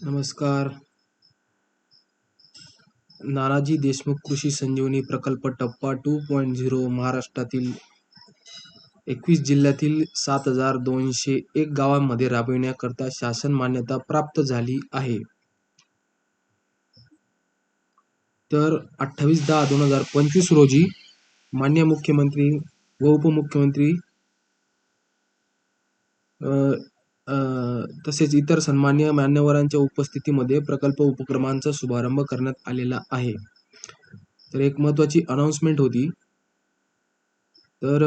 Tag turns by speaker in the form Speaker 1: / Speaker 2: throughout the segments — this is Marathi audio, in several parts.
Speaker 1: नमस्कार. नानाजी देशमुख कृषी संजीवनी प्रकल्प टप्पा टू पॉईंट झिरो महाराष्ट्रातील एकवीस जिल्ह्यातील सात हजार दोनशे एक गावांमध्ये राबविण्याकरता शासन मान्यता प्राप्त झाली आहे. तर अठ्ठावीस दहा दोन हजार पंचवीस रोजी मान्य मुख्यमंत्री व उपमुख्यमंत्री तसेच इतर सन्मान्य मान्यवरांच्या उपस्थितीमध्ये प्रकल्प उपक्रमांचा शुभारंभ करण्यात आलेला आहे. तर एक महत्त्वाची अनाऊन्समेंट होती. तर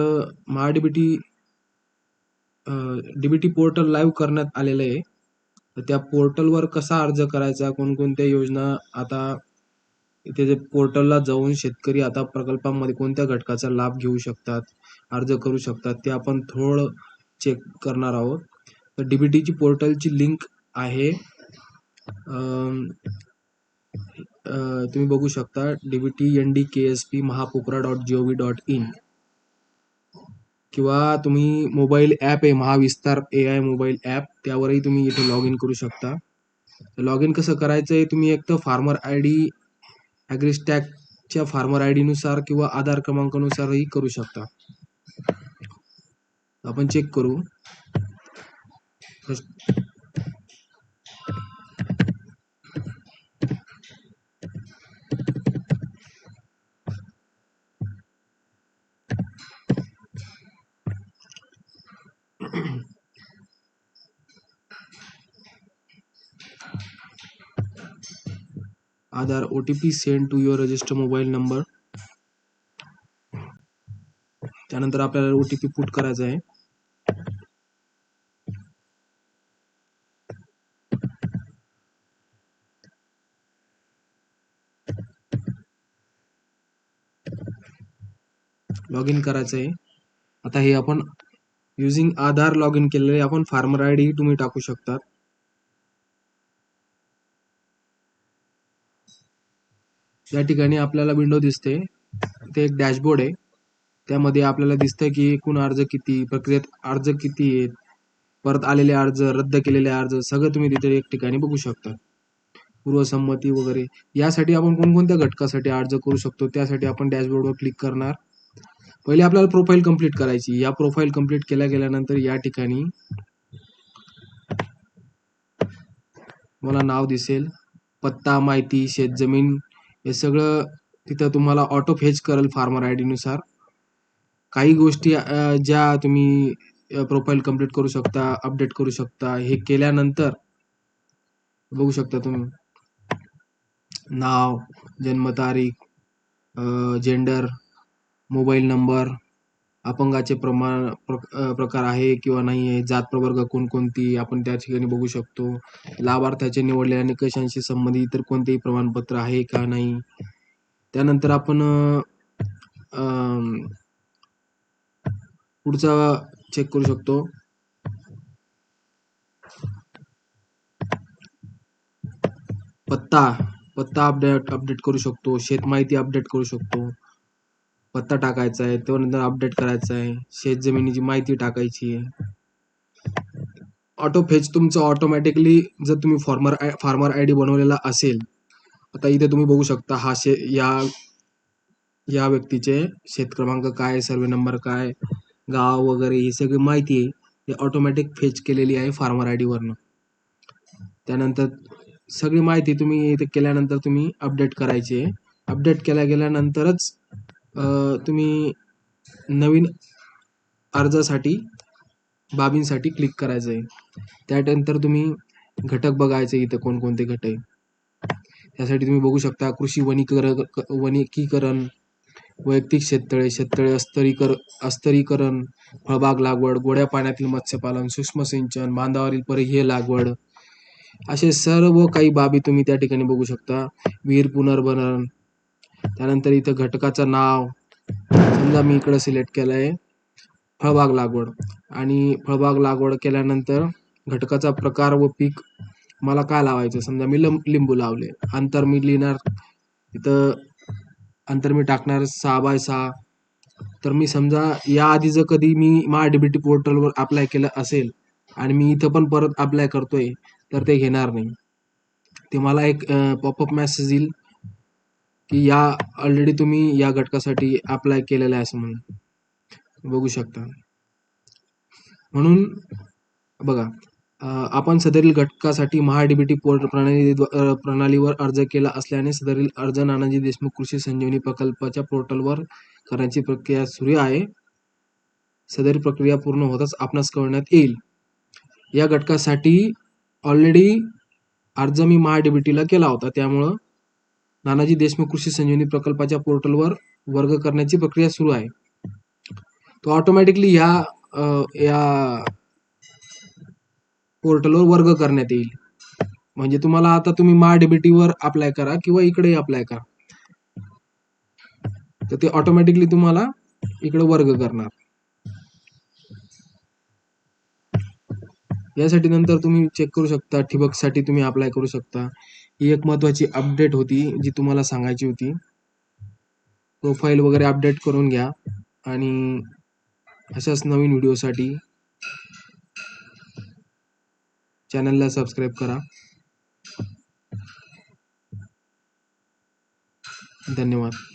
Speaker 1: महाडीबीटी डीबीटी पोर्टल लाईव्ह करण्यात आलेलं आहे. तर त्या पोर्टलवर कसा अर्ज करायचा कोणकोणत्या योजना आता इथे जे पोर्टलला जाऊन शेतकरी आता प्रकल्पामध्ये कोणत्या घटकाचा लाभ घेऊ शकतात अर्ज करू शकतात ते आपण थोडं चेक करणार आहोत. तर डीबीटीची पोर्टलची लिंक आहे. तुम्ही बघू शकता DBT N D K S P Mahapocra dot G O V dot in. किंवा तुम्ही मोबाईल ॲप आहे Mahavistar A I mobile app त्यावरही तुम्ही इथे लॉग इन करू शकता. लॉग इन कसं करायचं आहे तुम्ही एक तर फार्मर आय डी ॲग्रिस्टॅकच्या फार्मर आय डीनुसार किंवा आधार क्रमांकानुसारही करू शकता. आपण चेक करू. Aadhaar O T P send to your register mobile number त्यानंतर आपल्याला ओ टी पी पुट करायचा आहे. लॉग इन करायचं आहे. आता हे आपण युझिंग आधार लॉग इन केलेले आपण फार्मर आय डी तुम्ही टाकू शकता या ठिकाणी आपल्याला विंडो दिसते. ते एक डॅशबोर्ड आहे. त्यामध्ये आपल्याला दिसतं की एकूण अर्ज किती प्रक्रियेत अर्ज किती आहेत परत आलेले अर्ज रद्द केलेले अर्ज सगळं तुम्ही तिथे एक ठिकाणी बघू शकता पूर्वसंमती वगैरे. यासाठी आपण कोणकोणत्या घटकासाठी अर्ज करू शकतो? त्यासाठी आपण डॅशबोर्डवर क्लिक करणार. पहिले आपल्याला प्रोफाईल कंप्लीट करायची. या प्रोफाईल कंप्लीट केल्या गेल्यानंतर या ठिकाणी मला नाव दिसेल. पत्ता माहिती शेतजमीन हे सगळं तिथं तुम्हाला ऑटो फेच करेल फार्मर आयनुसार. काही गोष्टी ज्या तुम्ही प्रोफाईल कंप्लीट करू शकता अपडेट करू शकता हे केल्यानंतर बघू शकता तुम्ही. नाव जन्मतारीख जेंडर मोबाईल नंबर अपंगाचे प्रमाण प्र- प्रकार आहे किंवा नाही आहे जात प्रवर्ग कोणकोणती आपण त्या ठिकाणी बघू शकतो. लाभार्थ्याचे निवडलेल्या निकषांशी संबंधित इतर कोणतेही प्रमाणपत्र आहे का नाही? त्यानंतर आपण पुढचा चेक करू शकतो. पत्ता पत्ता अपडेट अपडेट करू शकतो. शेत माहिती अपडेट करू शकतो. पत्ता टाकायचा आहे त्यानंतर अपडेट करायचा आहे. शेत जमिनीची माहिती टाकायची आहे. ऑटो फेच तुमचं ऑटोमॅटिकली जर तुम्ही फॉर्मर फार्मर आय डी बनवलेला असेल आता इथे तुम्ही बघू शकता हा शे या या व्यक्तीचे शेत क्रमांक काय सर्वे नंबर काय गाव वगैरे ही सगळी माहिती आहे. हे ऑटोमॅटिक फेच केलेली आहे फार्मर आय डीवरनं त्यानंतर सगळी माहिती तुम्ही इथे केल्यानंतर तुम्ही अपडेट करायची आहे. अपडेट केल्या गेल्यानंतरच तुम्ही नवीन अर्जासाठी बाबींसाठी क्लिक करायचं आहे त्यानंतर तुम्ही घटक बघायचे इथं कोणकोणते घटक आहे. त्यासाठी तुम्ही बघू शकता कृषी वनीकर वनिकीकरण वैयक्तिक शेततळे शेततळे अस्तरीकर अस्तरीकरण फळबाग लागवड गोड्या पाण्यातील मत्स्यपालन सूक्ष्म सिंचन बांधावरील परिघीय लागवड. असे सर्व काही बाबी तुम्ही त्या ठिकाणी बघू शकता. विहीर पुनर्भरण त्यानंतर इथं घटकाचं नाव समजा मी इकडं सिलेक्ट केलं आहे फळबाग लागवड. आणि फळबाग लागवड केल्यानंतर घटकाचा प्रकार व पीक मला काय लावायचं? समजा मी लंब लिंबू लावले. अंतर मी लिहिणार इथं अंतर मी टाकणार सहा बाय सहा. तर मी समजा याआधी जर कधी मी मा डी बी टी पोर्टलवर अप्लाय केलं असेल आणि मी इथं पण परत अप्लाय करतोय तर ते घेणार नाही. ते मला एक पॉपअप मेसेज येईल. की या ऑलरेडी तुम्ही या घटकासाठी अप्लाय केलेलं आहे असं म्हणून. बघू शकता. म्हणून बघा आपण सदरील घटकासाठी महाडीबीटी पोर्टल प्रणाली प्रणालीवर अर्ज केला असल्याने सदरील अर्ज नानाजी देशमुख कृषी संजीवनी प्रकल्पाच्या पोर्टलवर करण्याची प्रक्रिया सुरू आहे. सदर प्रक्रिया पूर्ण होताच आपणास कळवण्यात येईल. या घटकासाठी ऑलरेडी अर्ज मी महाडीबीटीला केला होता. त्यामुळं नानाजी देशमुख कृषी संजीवनी प्रकल्पाच्या पोर्टलवर वर्ग करण्याची प्रक्रिया सुरू आहे. तो ऑटोमॅटिकली ह्या या पोर्टलवर वर्ग करण्यात येईल. म्हणजे तुम्हाला आता तुम्ही मा डीबीटीवर अप्लाय करा किंवा इकडे अप्लाय करा. तर ते ऑटोमॅटिकली तुम्हाला इकडे वर्ग करणार. यासाठी नंतर तुम्ही चेक करू शकता ठिबकसाठी तुम्ही अप्लाय करू शकता. ही एक महत्वाची अपडेट होती जी तुम्हाला सांगायची होती. प्रोफाईल वगैरे अपडेट करून घ्या आणि अशाच नवीन व्हिडिओसाठी चॅनलला सबस्क्राईब करा. धन्यवाद.